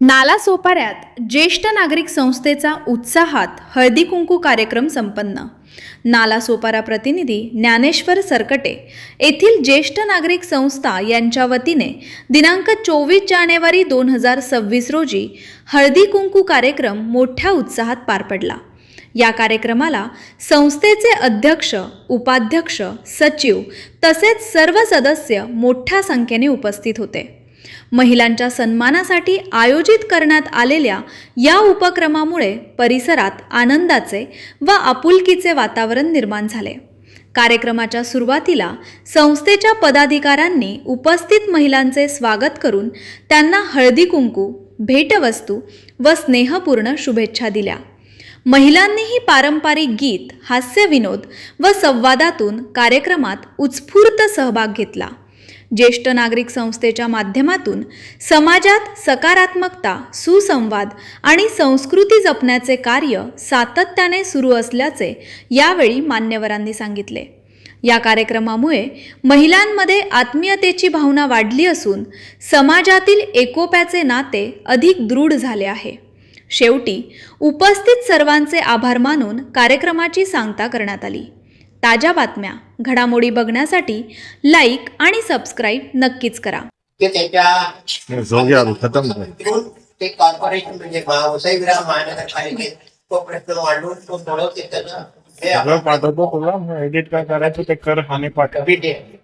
नाला सोपाऱ्यात ज्येष्ठ नागरिक संस्थेचा उत्साहात हळदी कुंकू कार्यक्रम संपन्न. नाला सोपारा प्रतिनिधी ज्ञानेश्वर सरकटे येथील ज्येष्ठ नागरिक संस्था यांच्या वतीने दिनांक चोवीस जानेवारी दोन हजार सव्वीस रोजी हळदी कुंकू कार्यक्रम मोठ्या उत्साहात पार पडला. या कार्यक्रमाला संस्थेचे अध्यक्ष उपाध्यक्ष सचिव तसेच सर्व सदस्य मोठ्या संख्येने उपस्थित होते. महिलांच्या सन्मानासाठी आयोजित करण्यात आलेल्या या उपक्रमामुळे परिसरात आनंदाचे व आपुलकीचे वातावरण निर्माण झाले. कार्यक्रमाच्या सुरुवातीला संस्थेच्या पदाधिकाऱ्यांनी उपस्थित महिलांचे स्वागत करून त्यांना हळदी कुंकू भेटवस्तू व स्नेहपूर्ण शुभेच्छा दिल्या. महिलांनीही पारंपरिक गीत हास्यविनोद व संवादातून कार्यक्रमात उत्स्फूर्त सहभाग घेतला. ज्येष्ठ नागरिक संस्थेच्या माध्यमातून समाजात सकारात्मकता सुसंवाद आणि संस्कृती जपण्याचे कार्य सातत्याने सुरू असल्याचे यावेळी मान्यवरांनी सांगितले. या कार्यक्रमामुळे महिलांमध्ये आत्मीयतेची भावना वाढली असून समाजातील एकोप्याचे नाते अधिक दृढ झाले आहे. शेवटी उपस्थित सर्वांचे आभार मानून कार्यक्रमाची सांगता करण्यात आली. ताज्या बातम्या घडामोडी बघण्यासाठी लाईक आणि सबस्क्राईब नक्कीच करा. ते त्याच्या कॉर्पोरेशन म्हणजे व्यावसायिक विराम महानगरपालिकेत तो प्रश्न मांडून तो सोडवते त्याचं. हे सगळं पाठवतो तुला एडिट काय करायचं ते कर आणि पाठव. आपण